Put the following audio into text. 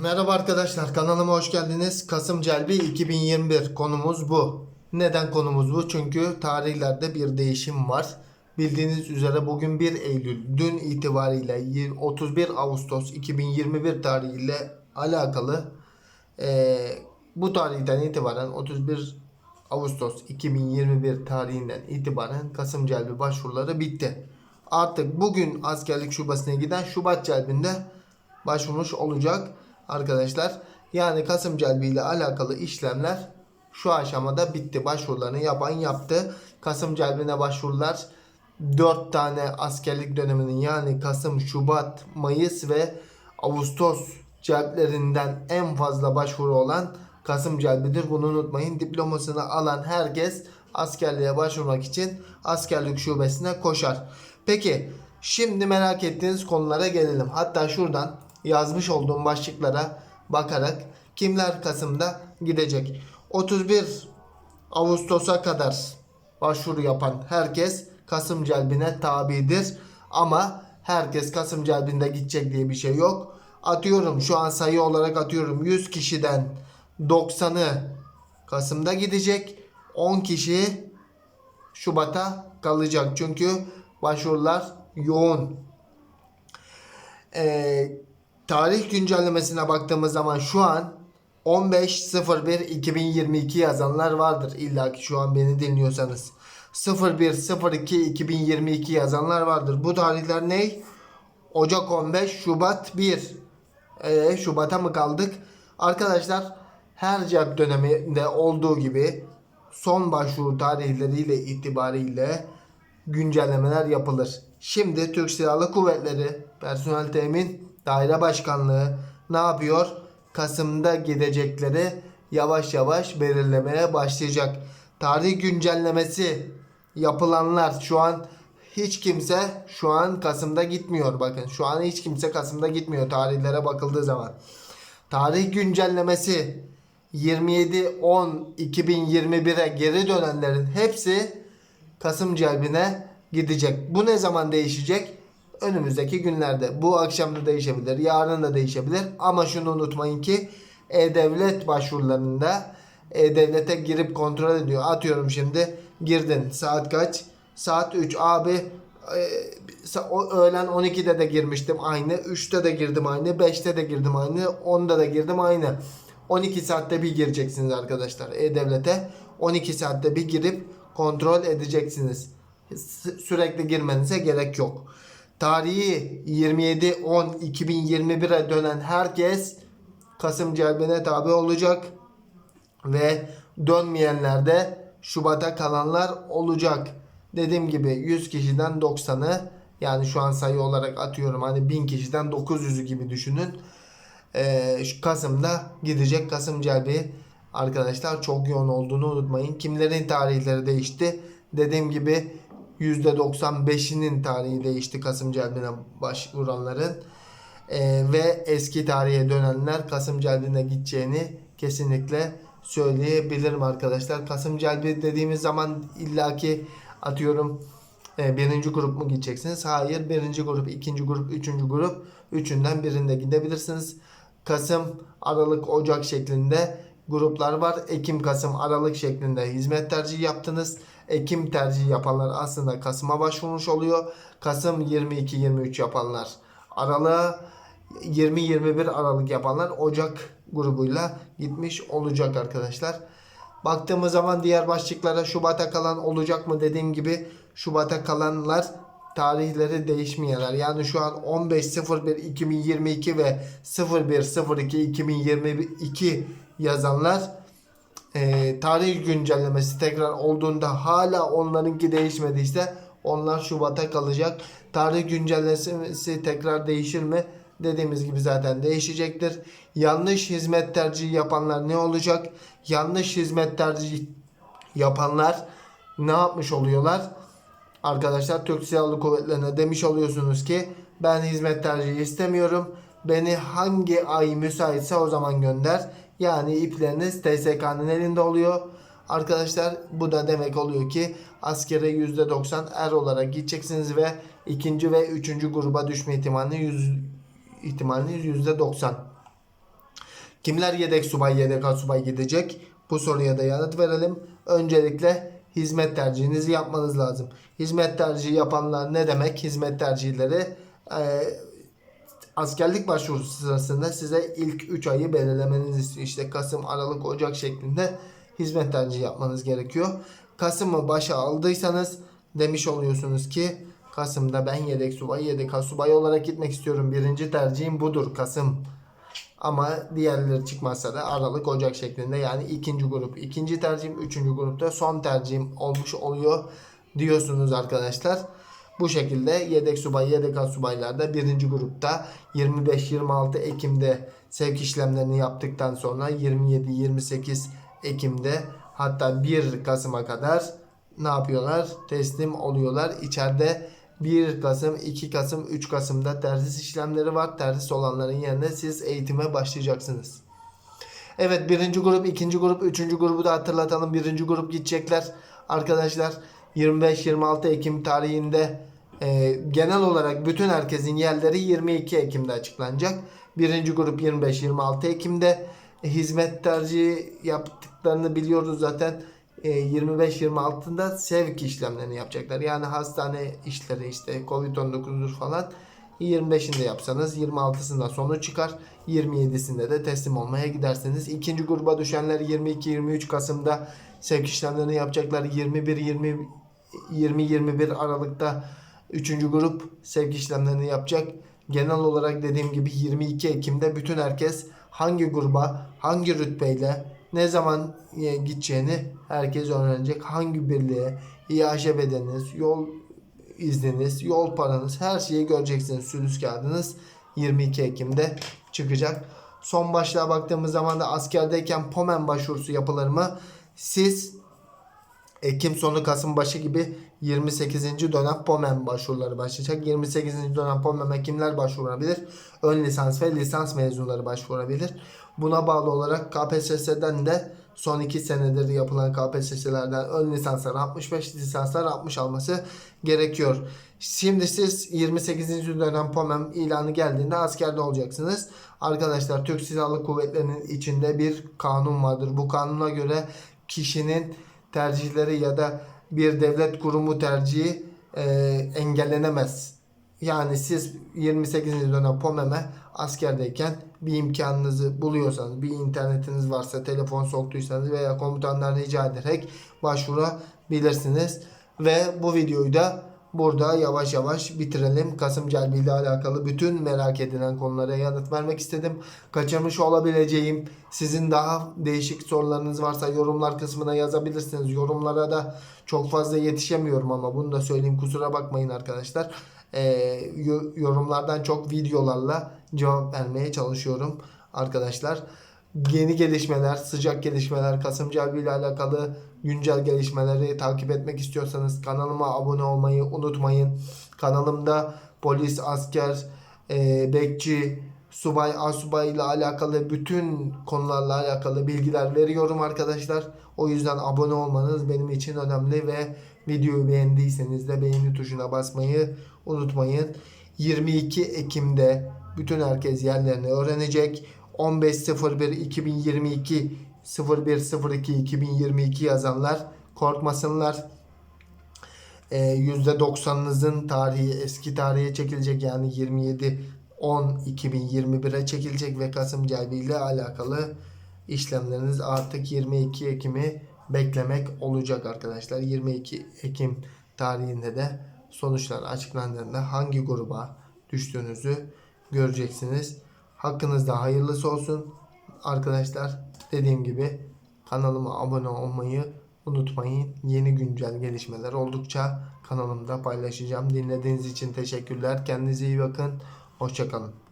Merhaba arkadaşlar kanalıma hoş geldiniz. Kasım Celbi 2021 konumuz bu. Neden konumuz bu? Çünkü tarihlerde bir değişim var. Bildiğiniz üzere bugün 1 Eylül dün itibariyle yir- 31 Ağustos 2021 tarihiyle alakalı eee, bu tarihten itibaren 31 Ağustos 2021 tarihinden itibaren Kasım Celbi başvuruları bitti. Artık bugün askerlik şubesine giden Şubat Celbinde başvurmuş olacak arkadaşlar. Yani Kasım Celbi ile alakalı işlemler şu aşamada bitti. Başvurularını yapan yaptı. Kasım Celbi'ne başvurular 4 tane askerlik döneminin yani Kasım, Şubat, Mayıs ve Ağustos celplerinden en fazla başvuru olan Kasım Celbi'dir. Bunu unutmayın. Diplomasını alan herkes askerliğe başvurmak için askerlik şubesine koşar. Peki şimdi merak ettiğiniz konulara gelelim. Hatta şuradan yazmış olduğum başlıklara bakarak kimler Kasım'da gidecek? 31 Ağustos'a kadar başvuru yapan herkes Kasım Celbi'ne tabidir. Ama herkes Kasım Celbi'nde gidecek diye bir şey yok. Atıyorum şu an sayı olarak atıyorum 100 kişiden 90'ı Kasım'da gidecek. 10 kişi Şubat'a kalacak. Çünkü başvurular yoğun. Ee, tarih güncellemesine baktığımız zaman şu an 15.01.2022 yazanlar vardır. İlla ki şu an beni dinliyorsanız. 01.02.2022 yazanlar vardır. Bu tarihler ne? Ocak 15, Şubat 1. Ee, Şubat'a mı kaldık? Arkadaşlar her cep döneminde olduğu gibi son başvuru tarihleriyle itibariyle güncellemeler yapılır. Şimdi Türk Silahlı Kuvvetleri Personel Temin Daire Başkanlığı ne yapıyor? Kasım'da gidecekleri yavaş yavaş belirlemeye başlayacak. Tarih güncellemesi yapılanlar şu an hiç kimse şu an Kasım'da gitmiyor. Bakın şu an hiç kimse Kasım'da gitmiyor tarihlere bakıldığı zaman. Tarih güncellemesi 27-10-2021'e geri dönenlerin hepsi Kasım celbine gidecek. Bu ne zaman değişecek? Önümüzdeki günlerde. Bu akşam da değişebilir, yarın da değişebilir. Ama şunu unutmayın ki E-Devlet başvurularında E-Devlet'e girip kontrol ediyor. Atıyorum şimdi girdin. Saat kaç? Saat 3. Abi e, öğlen 12'de de girmiştim aynı. 3'te de girdim aynı. 5'te de girdim aynı. 10'da da girdim aynı. 12 saatte bir gireceksiniz arkadaşlar E-Devlet'e. 12 saatte bir girip kontrol edeceksiniz. Sürekli girmenize gerek yok. Tarihi 27-10-2021'e dönen herkes Kasım Celbi'ne tabi olacak ve dönmeyenler de Şubat'a kalanlar olacak. Dediğim gibi 100 kişiden 90'ı yani şu an sayı olarak atıyorum hani 1000 kişiden 900'ü gibi düşünün. Ee, Kasım'da gidecek Kasım Celbi arkadaşlar çok yoğun olduğunu unutmayın. Kimlerin tarihleri değişti? Dediğim gibi %95'inin tarihi değişti Kasım Celbi'ne başvuranların. Ee, ve eski tarihe dönenler Kasım Celbi'ne gideceğini kesinlikle söyleyebilirim arkadaşlar. Kasım Celbi dediğimiz zaman illaki atıyorum e, birinci grup mu gideceksiniz? Hayır. Birinci grup, ikinci grup, üçüncü grup. Üçünden birinde gidebilirsiniz. Kasım, Aralık, Ocak şeklinde gruplar var. Ekim, Kasım, Aralık şeklinde hizmet tercihi yaptınız. Ekim tercihi yapanlar aslında Kasım'a başvurmuş oluyor. Kasım 22-23 yapanlar Aralık'a 20-21 Aralık yapanlar Ocak grubuyla gitmiş olacak arkadaşlar. Baktığımız zaman diğer başlıklara Şubat'a kalan olacak mı dediğim gibi Şubat'a kalanlar tarihleri değişmeyenler. Yani şu an 15.01.2022 ve 01.02.2022 yazanlar e, tarih güncellemesi tekrar olduğunda hala onlarınki değişmediyse onlar Şubat'a kalacak. Tarih güncellemesi tekrar değişir mi? Dediğimiz gibi zaten değişecektir. Yanlış hizmet tercihi yapanlar ne olacak? Yanlış hizmet tercihi yapanlar ne yapmış oluyorlar? Arkadaşlar Türk Silahlı Kuvvetleri'ne demiş oluyorsunuz ki ben hizmet tercihi istemiyorum. Beni hangi ay müsaitse o zaman gönder. Yani ipleriniz TSK'nın elinde oluyor. Arkadaşlar bu da demek oluyor ki askere %90 er olarak gideceksiniz ve ikinci ve üçüncü gruba düşme ihtimalini yüz, ihtimaliniz %90. Kimler yedek subay, yedek asubay gidecek? Bu soruya da yanıt verelim. Öncelikle hizmet tercihinizi yapmanız lazım. Hizmet tercihi yapanlar ne demek? Hizmet tercihleri e, askerlik başvurusu sırasında size ilk 3 ayı belirlemeniz istiyor. İşte Kasım, Aralık, Ocak şeklinde hizmet tercihi yapmanız gerekiyor. Kasım'ı başa aldıysanız demiş oluyorsunuz ki Kasım'da ben yedek subay, yedek asubay olarak gitmek istiyorum. Birinci tercihim budur Kasım. Ama diğerleri çıkmazsa da Aralık, Ocak şeklinde yani ikinci grup. ikinci tercihim, üçüncü grupta son tercihim olmuş oluyor diyorsunuz arkadaşlar. Bu şekilde yedek subay, yedek asubaylarda birinci grupta 25-26 Ekim'de sevk işlemlerini yaptıktan sonra 27-28 Ekim'de hatta 1 Kasım'a kadar ne yapıyorlar? Teslim oluyorlar. İçeride 1 Kasım, 2 Kasım, 3 Kasım'da terhis işlemleri var. Terhis olanların yerine siz eğitime başlayacaksınız. Evet birinci grup, ikinci grup, üçüncü grubu da hatırlatalım. Birinci grup gidecekler. Arkadaşlar 25-26 Ekim tarihinde e, genel olarak bütün herkesin yerleri 22 Ekim'de açıklanacak. Birinci grup 25-26 Ekim'de E, hizmet tercihi yaptıklarını biliyoruz zaten. E, 25-26'da sevk işlemlerini yapacaklar. Yani hastane işleri işte Covid-19'dur falan. 25'inde yapsanız 26'sında sonu çıkar. 27'sinde de teslim olmaya gidersiniz. İkinci gruba düşenler 22-23 Kasım'da sevk işlemlerini yapacaklar. 21-20 20-21 Aralık'ta 3. grup sevk işlemlerini yapacak. Genel olarak dediğim gibi 22 Ekim'de bütün herkes hangi gruba, hangi rütbeyle, ne zaman e, gideceğini herkes öğrenecek. Hangi birliğe, İAŞ bedeniniz, yol izniniz, yol paranız her şeyi göreceksiniz. Sülüs kağıdınız 22 Ekim'de çıkacak. Son başlığa baktığımız zaman da askerdeyken POMEN başvurusu yapılır mı? Siz Ekim sonu Kasım başı gibi 28. dönem POMEM başvuruları başlayacak. 28. dönem POMEM'e kimler başvurabilir? Ön lisans ve lisans mezunları başvurabilir. Buna bağlı olarak KPSS'den de son 2 senedir yapılan KPSS'lerden ön lisanslar 65, lisanslar 60 alması gerekiyor. Şimdi siz 28. dönem POMEM ilanı geldiğinde askerde olacaksınız. Arkadaşlar Türk Silahlı Kuvvetleri'nin içinde bir kanun vardır. Bu kanuna göre kişinin tercihleri ya da bir devlet kurumu tercihi e, engellenemez. Yani siz 28. dönem POMEM'e askerdeyken bir imkanınızı buluyorsanız, bir internetiniz varsa, telefon soktuysanız veya komutandan rica ederek başvurabilirsiniz. Ve bu videoyu da burada yavaş yavaş bitirelim. Kasım Celbi ile alakalı bütün merak edilen konulara yanıt vermek istedim. Kaçırmış olabileceğim sizin daha değişik sorularınız varsa yorumlar kısmına yazabilirsiniz. Yorumlara da çok fazla yetişemiyorum ama bunu da söyleyeyim kusura bakmayın arkadaşlar. Ee, yo- yorumlardan çok videolarla cevap vermeye çalışıyorum arkadaşlar. Yeni gelişmeler, sıcak gelişmeler, Kasım Celbi ile alakalı güncel gelişmeleri takip etmek istiyorsanız kanalıma abone olmayı unutmayın. Kanalımda polis, asker, e, bekçi, subay, asubay ile alakalı bütün konularla alakalı bilgiler veriyorum arkadaşlar. O yüzden abone olmanız benim için önemli ve videoyu beğendiyseniz de beğeni tuşuna basmayı unutmayın. 22 Ekim'de bütün herkes yerlerini öğrenecek. 15.01.2022 01.02.2022 yazanlar korkmasınlar. Ee, %90'ınızın tarihi eski tarihe çekilecek yani 27 10 2021'e çekilecek ve Kasım Celbi ile alakalı işlemleriniz artık 22 Ekim'i beklemek olacak arkadaşlar. 22 Ekim tarihinde de sonuçlar açıklandığında hangi gruba düştüğünüzü göreceksiniz. Hakkınızda hayırlısı olsun. Arkadaşlar dediğim gibi kanalıma abone olmayı unutmayın. Yeni güncel gelişmeler oldukça kanalımda paylaşacağım. Dinlediğiniz için teşekkürler. Kendinize iyi bakın. Hoşçakalın.